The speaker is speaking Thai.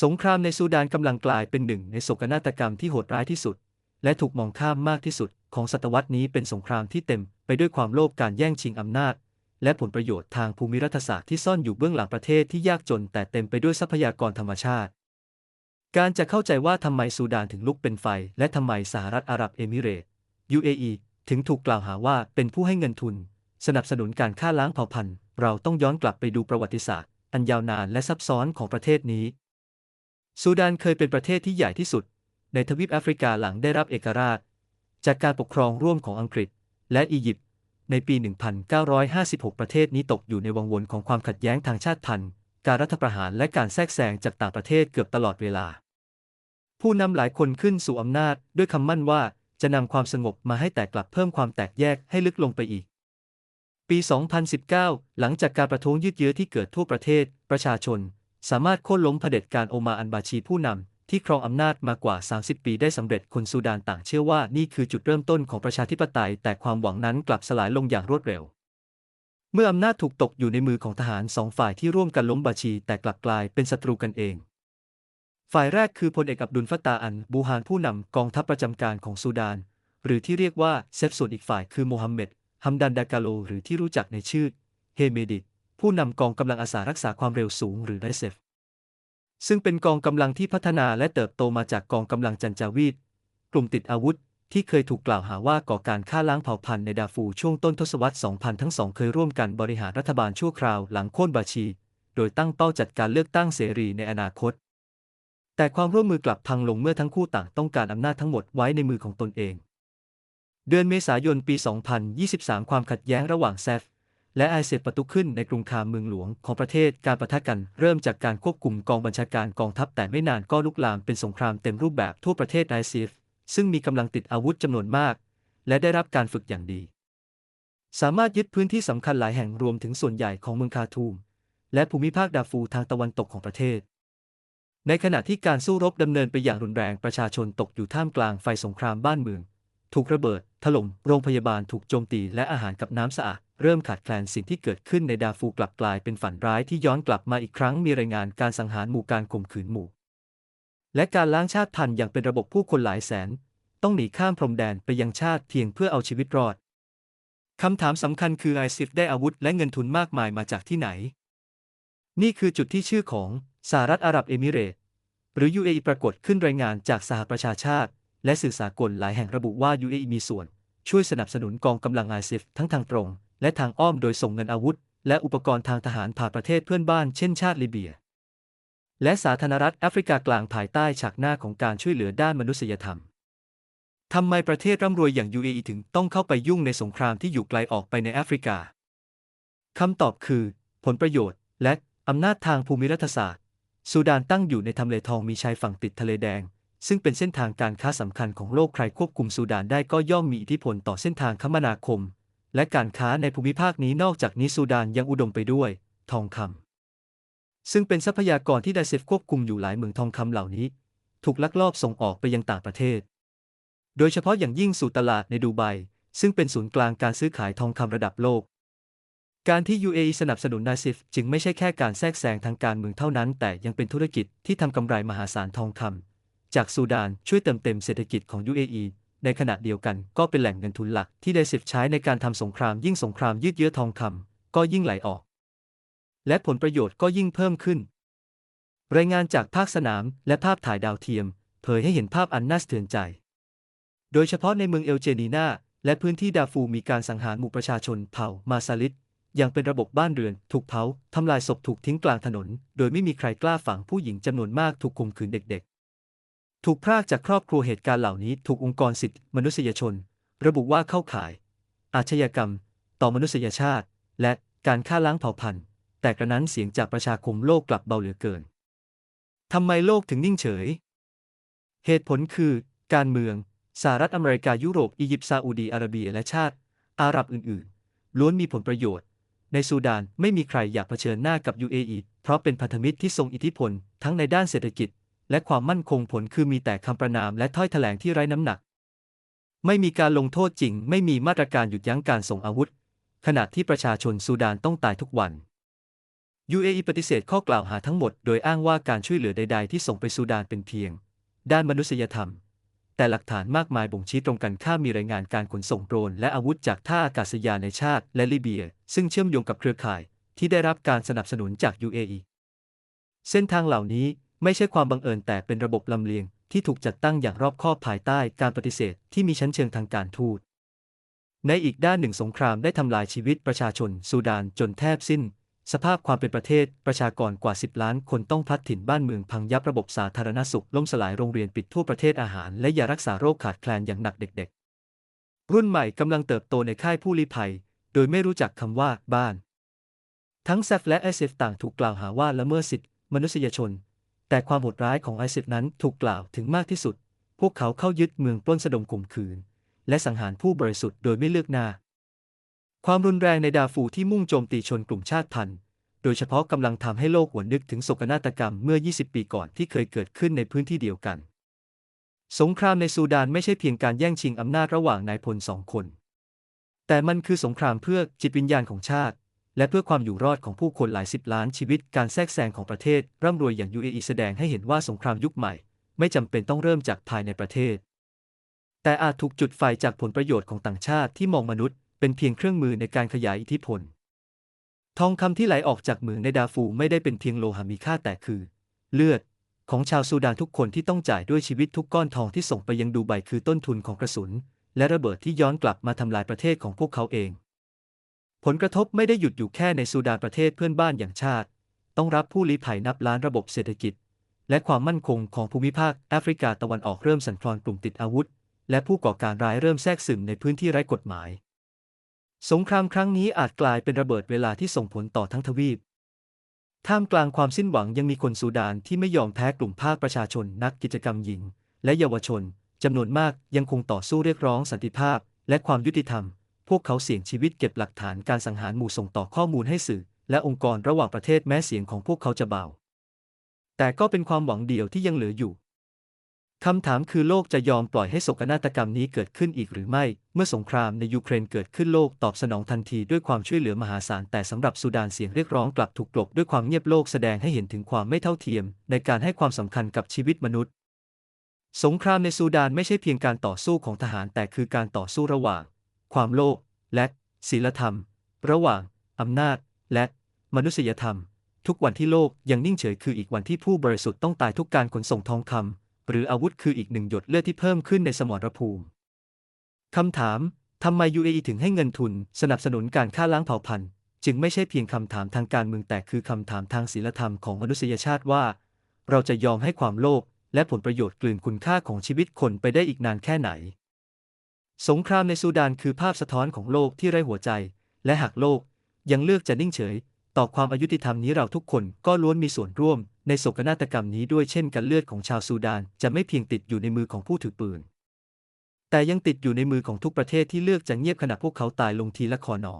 สงครามในซูดานกำลังกลายเป็นหนึ่งในโศกนาฏกรรมที่โหดร้ายที่สุด และถูกมองข้ามมากที่สุด ของศตวรรษนี้เป็นสงครามที่เต็มไปด้วยความโลภการแย่งชิงอำนาจ และผลประโยชน์ทางภูมิรัฐศาสตร์ที่ซ่อนอยู่เบื้องหลังประเทศที่ยากจน แต่เต็มไปด้วยทรัพยากรธรรมชาติ การจะเข้าใจว่าทำไมซูดานถึงลุกเป็นไฟ และทำไมสหรัฐอาหรับเอมิเรตส์ UAE ถึงถูกกล่าวหาว่าเป็นผู้ให้เงินทุน สนับสนุนการฆ่าล้างเผ่าพันธุ์ เราต้องย้อนกลับไปดูประวัติศาสตร์ อันยาวนานและซับซ้อนของประเทศนี้ ซูดานเคยเป็นประเทศที่ใหญ่ที่สุด ในทวีปแอฟริกาหลังได้รับเอกราช จากการปกครองร่วมของอังกฤษ และอียิปต์ในปี 1956 ประเทศนี้ตกอยู่ในวังวนของความขัดแย้งทางชาติพันธุ์ การรัฐประหารและการแทรกแซงจากต่างประเทศเกือบตลอดเวลา ผู้นำหลายคนขึ้นสู่อำนาจด้วยคำมั่นว่าจะนำความสงบมาให้แต่กลับเพิ่มความแตกแยกให้ลึกลงไปอีก ปี 2019 หลังจากการประท้วงยืดเยื้อที่เกิดทั่วประเทศ ประชาชน สามารถโค่นล้มเผด็จการโอมาอันบาชีผู้นำที่ครองอำนาจมากว่า 30 ปีได้สำเร็จคนซูดานต่างเชื่อว่านี่คือจุดเริ่มต้นของประชาธิปไตย แต่ความหวังนั้นกลับสลายลงอย่างรวดเร็ว เมื่ออำนาจถูกตกอยู่ในมือของทหารสองฝ่ายที่ร่วมกันล้มบาชีแต่กลับกลายเป็นศัตรูกันเอง ฝ่ายแรกคือพลเอกอับดุลฟตตาอัน บูฮานผู้นำกองทัพประจำการของซูดาน หรือที่เรียกว่าเซฟส่วนอีกฝ่ายคือโมฮัมเหม็ดฮัมดันดากาโลหรือที่รู้จักในชื่อเฮเมดิด ผู้นำกองกำลังอาสารักษาความเร็วสูงหรือไรเซฟซึ่งเป็นกองกำลังที่พัฒนาและเติบโตมาจากกองกำลังจันจาวีดกลุ่มติดอาวุธที่เคยถูกกล่าวหาว่าก่อการฆ่าล้างเผ่าพันธุ์ในดาฟูช่วงต้นทศวรรษ 2000 ทั้งสองเคยร่วมกันบริหารรัฐบาลชั่วคราวหลังโค่นบาชี โดยตั้งเป้าจัดการเลือกตั้งเสรีในอนาคต แต่ความร่วมมือกลับพังลงเมื่อทั้งคู่ต่างต้องการอำนาจทั้งหมดไว้ในมือของตนเอง เดือนเมษายนปี 2023 ความขัดแย้งระหว่างแซฟ และไอเซฟประตุขึ้นในกรุงคาเมืองหลวงของประเทศการประทะกันเริ่มจากการควบคุมกองบัญชาการกองทัพแต่ไม่นานก็ลุกลามเป็นสงครามเต็มรูปแบบทั่วประเทศไอเซฟซึ่งมีกำลังติดอาวุธจำนวนมาก และได้รับการฝึกอย่างดี สามารถยึดพื้นที่สำคัญหลายแห่งรวมถึงส่วนใหญ่ของเมืองคาทูม และภูมิภาคดาฟูทางตะวันตกของประเทศ ในขณะที่การสู้รบดำเนินไปอย่างรุนแรงประชาชนตกอยู่ท่ามกลางไฟสงครามบ้านเมือง ถูกระเบิด ถล่ม โรงพยาบาลถูกโจมตีและอาหารกับน้ำสะอาดเริ่มขาดแคลนสิ่งที่เกิดขึ้นในดาฟูกลับกลายเป็นฝันร้ายที่ย้อนกลับมาอีกครั้งมีรายงานการสังหารหมู่การข่มขืนหมู่ และการล้างชาติพันธุ์อย่างเป็นระบบผู้คนหลายแสน ต้องหนีข้ามพรมแดนไปยังชาติเพียงเพื่อเอาชีวิตรอดคำถามสำคัญคือไอซิฟได้อาวุธและเงินทุนมากมายมาจากที่ไหน นี่คือจุดที่ชื่อของสหรัฐอาหรับเอมิเรตส์หรือ UAE ปรากฏขึ้นรายงานจากสหประชาชาติ และสื่อสากลหลายแห่งระบุว่า UAE มีส่วน ช่วยสนับสนุนกองกำลังไอซิฟทั้งทางตรง และทางอ้อมโดยส่งเงินอาวุธ และอุปกรณ์ทางทหารผ่านประเทศเพื่อนบ้านเช่นชาติลิเบีย และสาธารณรัฐแอฟริกากลางภายใต้ฉากหน้าของการช่วยเหลือด้านมนุษยธรรมทำไมประเทศร่ำรวยอย่าง UAE ถึงต้องเข้าไปยุ่งในสงครามที่อยู่ไกลออกไปในแอฟริกาคำตอบคือ ผลประโยชน์ และอำนาจทางภูมิรัฐศาสตร์ ซูดานตั้งอยู่ในทำเลทองมีชายฝั่งติดทะเลแดง ซึ่งเป็นเส้นทางการค้าสำคัญของโลกใครควบคุมซูดานได้ก็ย่อมมีอิทธิพลต่อเส้นทางคมนาคม และการค้าในภูมิภาคนี้นอกจากนี้ซูดานยังอุดมไปด้วย ทองคำซึ่งเป็นทรัพยากรที่ไดเซฟควบคุมอยู่หลายเมืองทองคำเหล่านี้ ถูกลักลอบส่งออกไปยังต่างประเทศ โดยเฉพาะอย่างยิ่งสู่ตลาดในดูไบซึ่งเป็นศูนย์กลางการซื้อขายทองคำระดับโลก การที่ UAE สนับสนุนนาซิฟจึงไม่ใช่แค่การแทรกแซงทางการเมืองเท่านั้น แต่ยังเป็นธุรกิจที่ทำกำไรมหาศาลทองคำ จากซูดานช่วยเติมเต็มเศรษฐกิจของ UAE ในขณะเดียวกันก็เป็นแหล่งเงินทุนหลักที่ไดซิฟใช้ในการทำสงครามยิ่งสงครามยืดเยื้อทองคำก็ยิ่งไหลออก และผลประโยชน์ก็ยิ่งเพิ่มขึ้น รายงานจากภาคสนามและภาพถ่ายดาวเทียม เผยให้เห็นภาพอันน่าสะเทือนใจ โดยเฉพาะในเมืองเอลเจนีนาและพื้นที่ดาฟูมีการสังหารหมู่ประชาชนเผ่ามาซาลิดอย่างเป็นระบบบ้านเรือนถูกเผาทำลายศพถูกทิ้งกลางถนน โดยไม่มีใครกล้าฝังผู้หญิงจำนวนมากถูกข่มขืนเด็ก ถูกพรากจากครอบครัวเหตุการณ์เหล่านี้ถูกองค์กรสิทธิมนุษยชน ระบุว่าเข้าข่าย อาชญากรรม ต่อมนุษยชาติ และการฆ่าล้างเผ่าพันธุ์ แต่กระนั้นเสียงจากประชาคมโลกกลับเบาเหลือเกินทำไมโลกถึงนิ่งเฉย เหตุผลคือ การเมืองสหรัฐอเมริกายุโรปอียิปต์ซาอุดีอาระเบียและชาติ อาหรับอื่นๆ ล้วนมีผลประโยชน์ ในซูดานไม่มีใครอยากเผชิญหน้ากับ UAE เพราะเป็นพันธมิตรที่ทรงอิทธิพลทั้งในด้านเศรษฐกิจ และความมั่นคงผลคือมีแต่คำประนามและถ้อยแถลงที่ไร้น้ำหนัก ไม่มีการลงโทษจริง ไม่มีมาตรการหยุดยั้งการส่งอาวุธ ขณะที่ประชาชนซูดานต้องตายทุกวัน UAE ปฏิเสธข้อกล่าวหาทั้งหมดโดยอ้างว่าการช่วยเหลือใด ๆ ที่ส่งไปซูดานเป็นเพียง ด้านมนุษยธรรม แต่หลักฐานมากมายบ่งชี้ตรงกันข้ามมีรายงานการขนส่งโดรนและอาวุธจากท่าอากาศยานในชาติและลิเบีย ซึ่งเชื่อมโยงกับเครือข่ายที่ได้รับการสนับสนุนจาก UAE เส้นทางเหล่านี้ ไม่ใช่ความบังเอิญแต่เป็นระบบลำเลียงที่ถูกจัดตั้งอย่างรอบคอบภายใต้การปฏิเสธที่มีชั้นเชิงทางการทูต ในอีกด้านหนึ่งสงครามได้ทำลายชีวิตประชาชนซูดานจนแทบสิ้น สภาพความเป็นประเทศประชากรกว่า 10 ล้านคนต้องพลัดถิ่นบ้านเมืองพังยับระบบสาธารณสุขล่มสลายโรงเรียนปิดทั่วประเทศอาหาร และยารักษาโรคขาดแคลนอย่างหนักเด็ก ๆ รุ่นใหม่กำลังเติบโตในค่ายผู้ลี้ภัย โดยไม่รู้จักคำว่าบ้าน ทั้งแซฟและไอเซฟต่างถูกกล่าวหาว่าละเมิดสิทธิมนุษยชน แต่ความโหดร้ายของไอเซฟนั้นถูกกล่าวถึงมากที่สุด พวกเขาเข้ายึดเมืองปล้นสะดมข่มขืน และสังหารผู้บริสุทธิ์โดยไม่เลือกหน้า ความรุนแรงในดาฟูที่มุ่งโจมตีชนกลุ่มชาติพันธุ์ โดยเฉพาะกำลังทำให้โลกหวนนึกถึงโศกนาฏกรรมเมื่อ 20 ปีก่อนที่เคยเกิดขึ้นในพื้นที่เดียวกัน สงครามในซูดานไม่ใช่เพียงการแย่งชิงอำนาจระหว่างนายพลสองคน แต่มันคือสงครามเพื่อจิตวิญญาณของชาติ และเพื่อความอยู่รอดของผู้คนหลายสิบล้านชีวิต การแทรกแซงของประเทศ ร่ำรวยอย่าง UAE แสดงให้เห็นว่าสงครามยุคใหม่ ไม่จำเป็นต้องเริ่มจากภายในประเทศ แต่อาจถูกจุดไฟจากผลประโยชน์ของต่างชาติที่มองมนุษย์ เป็นเพียงเครื่องมือในการขยายอิทธิพล ทองคำที่ไหลออกจากเหมืองในดาฟูไม่ได้เป็นเพียงโลหะมีค่าแต่คือ เลือด ของชาวซูดานทุกคนที่ต้องจ่ายด้วยชีวิตทุกก้อนทองที่ส่งไปยังดูไบคือต้นทุนของกระสุน และระเบิดที่ย้อนกลับมาทำลายประเทศของพวกเขาเอง ผลกระทบไม่ได้หยุดอยู่แค่ในซูดานประเทศเพื่อนบ้านอย่างชาติ ต้องรับผู้ลี้ภัยนับล้านระบบเศรษฐกิจ และความมั่นคงของภูมิภาคแอฟริกาตะวันออกเริ่มสั่นคลอนกลุ่มติดอาวุธ และผู้ก่อการร้ายเริ่มแทรกซึมในพื้นที่ไร้กฎหมาย สงครามครั้งนี้อาจกลายเป็นระเบิดเวลาที่ส่งผลต่อทั้งทวีปท่ามกลางความสิ้นหวังยังมีคนซูดานที่ไม่ยอมแพ้กลุ่มภาคประชาชนนักกิจกรรมหญิง และเยาวชนจำนวนมากยังคงต่อสู้เรียกร้องสันติภาพ และความยุติธรรม พวกเขาเสี่ยงชีวิตเก็บหลักฐานการสังหารหมู่ส่งต่อข้อมูลให้สื่อ และองค์กรระหว่างประเทศแม้เสียงของพวกเขาจะเบา แต่ก็เป็นความหวังเดียวที่ยังเหลืออยู่คำถามคือโลกจะยอมปล่อยให้โศกนาฏกรรมนี้เกิดขึ้นอีกหรือไม่ เมื่อสงครามในยูเครนเกิดขึ้นโลกตอบสนองทันทีด้วยความช่วยเหลือมหาศาลแต่สำหรับซูดานเสียงเรียกร้องกลับถูกกลบด้วยความเงียบโลกแสดงให้เห็นถึงความไม่เท่าเทียม ในการให้ความสำคัญกับชีวิตมนุษย์ สงครามในซูดานไม่ใช่เพียงการต่อสู้ของทหารแต่คือการต่อสู้ระหว่าง ความโลภและศีลธรรม ระหว่างอำนาจและมนุษยธรรม ทุกวันที่โลกยังนิ่งเฉยคืออีกวันที่ผู้บริสุทธิ์ต้องตายทุกการขนส่งทองคำหรืออาวุธคืออีกหนึ่งหยดเลือดที่เพิ่มขึ้นในสมรภูมิคำถามทำไม UAE ถึงให้เงินทุนสนับสนุนการฆ่าล้างเผ่าพันธุ์ จึงไม่ใช่เพียงคำถามทางการเมืองแต่คือคำถามทางศีลธรรมของมนุษยชาติว่า เราจะยอมให้ความโลภและผลประโยชน์กลืนคุณค่าของชีวิตคนไปได้อีกนานแค่ไหน สงครามในซูดานคือภาพสะท้อนของโลกที่ไร้หัวใจ และหากโลกยังเลือกจะนิ่งเฉย ต่อความอายุติธรรมนี้เราทุกคนก็ล้วนมีส่วนร่วม ในโศกนาฏกรรมนี้ด้วยเช่นกันเลือดของชาวซูดานจะไม่เพียงติดอยู่ในมือของผู้ถือปืน แต่ยังติดอยู่ในมือของทุกประเทศที่เลือกจะเงียบขณะพวกเขาตายลงทีละคอนอ